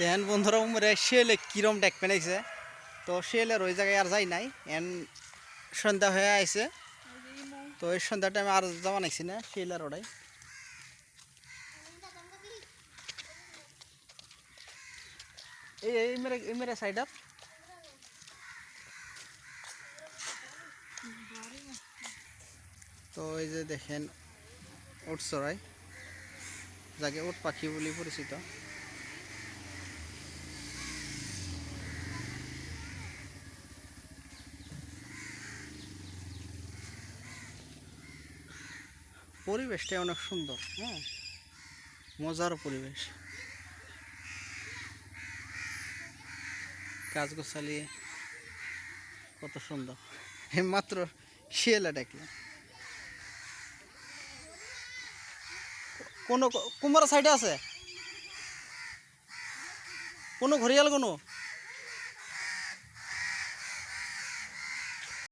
তেহেন বন্ধুরা উমরে শিয়ালে কিরম ডেক পেনাইছে তো শিয়ালের ওই জায়গায় আর যাই নাই, এন সন্ধ্যা হয়ে আইছে। তো এই সন্ধ্যা টাইমে আর যাওয়া নাইছি না শিয়ালের ওটাই এই এই মেরে এই মেরে সাইড আপ তো এই যে দেখেন উট চড়াই যাকে উট পাখি বলে পরিচিত। পরিবেশটা অনেক সুন্দর হ্যাঁ? মজার পরিবেশ। গাছগাছালি, কত সুন্দর। মাত্র শিয়ালা ডাকলাম কোনো কুমার সাইডে আছে? কোনো ঘরিয়াল কোনো?